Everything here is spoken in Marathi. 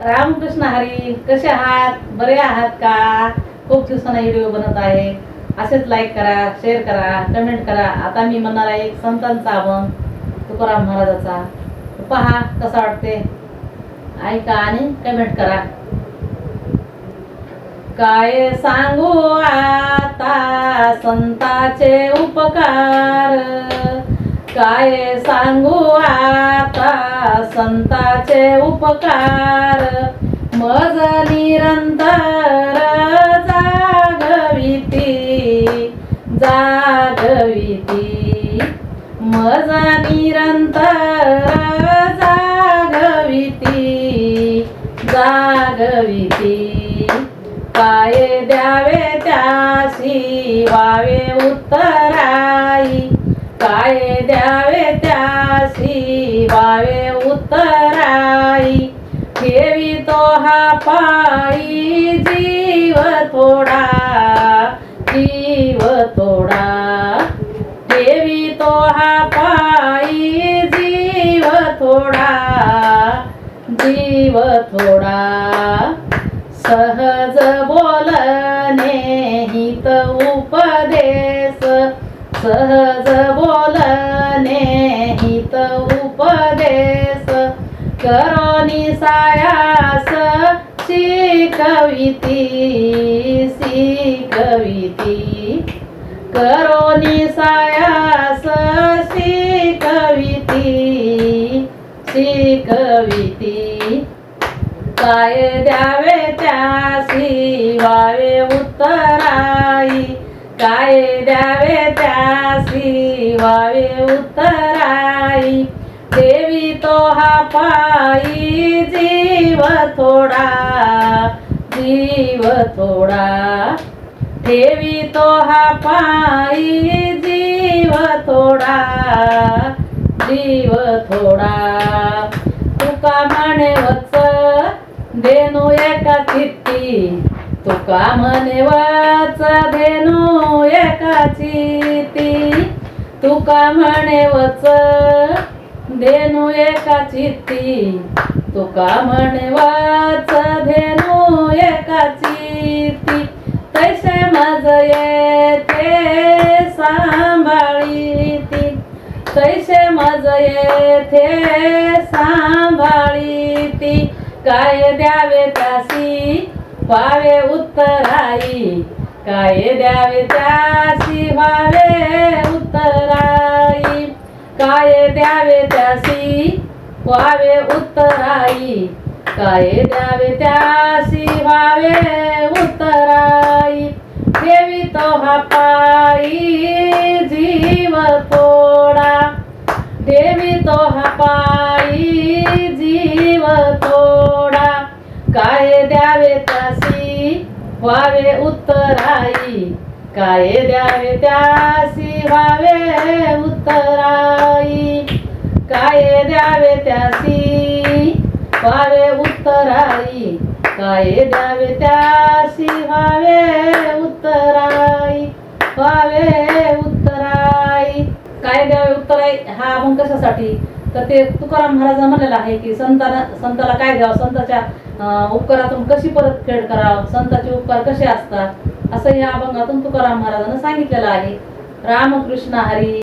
रामकृष्ण हरी कसे आहात? बरे आहात का? खूप दिवसांना व्हिडिओ बनत आहे. असेच लाईक करा शेअर करा कमेंट करा. आता मी म्हणणार आहे संतांचा आवन तुकाराम महाराजाचा. पहा कसा वाटते ऐका आणि कमेंट करा. काय सांगू आता संताचे उपकार? काय सांगू आता? संताचे उपकार. मज निरंतर जागविती जागविती. मज निरंतर जागविती जागविती. काय द्यावे त्याशी वावे उत्तराई. काय पायी जीव थोडा जीव थोडा देवी तो हा पायी जीव थोडा जीव थोडा सहज बोलणे हित उपदेश सहज बोलणे हित उपदेश. करोनी कविती सी कविती. करोनी सायास सीख कविती. काय द्यावे त्यासी वावे उत्तराई. काय द्यावे त्यासी वावे उत्तराई. देवी तो हा पायी जीव थोडा. जीव थोडा ठेवी तो हा पायी जीव थोडा जीव थोडा तुका म्हणे वच देनू एका चित्ती तुका म्हणे वच देनू एका चित्ती तुका म्हणे वच धेनू एका चित्ती तुका म्हणे वाच धेनू एकाची चित्ती तैसे माझ येथे सांभाळीती. तैसे माझ येथे सांभाळीती. काय द्यावे त्यासी? पावे उत्तराई. काय द्यावे त्यासी? व्हावे उत्तराई. काय द्यावे त्यासी? व्हावे उत्तराई. काय द्यावे त्यासी व्हावे उत्तराई. देवी तो हा पायी जीव तोडा. देवी तो हा पायी जीव तोडा. काय द्यावे त्यासी व्हावे उत्तराई. काय द्यावे त्यासी व्हावे उत्तराई. त्यासी. व्हावे उत्तराई. काय द्यावे त्यासी? व्हावे उत्तराई. व्हावे उत्तराई. काय द्यावे उत्तराई? हा मग कशासाठी? तर ते तुकाराम महाराजांना म्हणलेलं आहे की संताना संताला काय द्यावं? संताच्या उपकारातून कशी परतफेड करावं? संताचे उपकार कसे असतात? असं या अभंगातून तुकाराम महाराजांना सांगितलेलं आहे. रामकृष्ण हरी.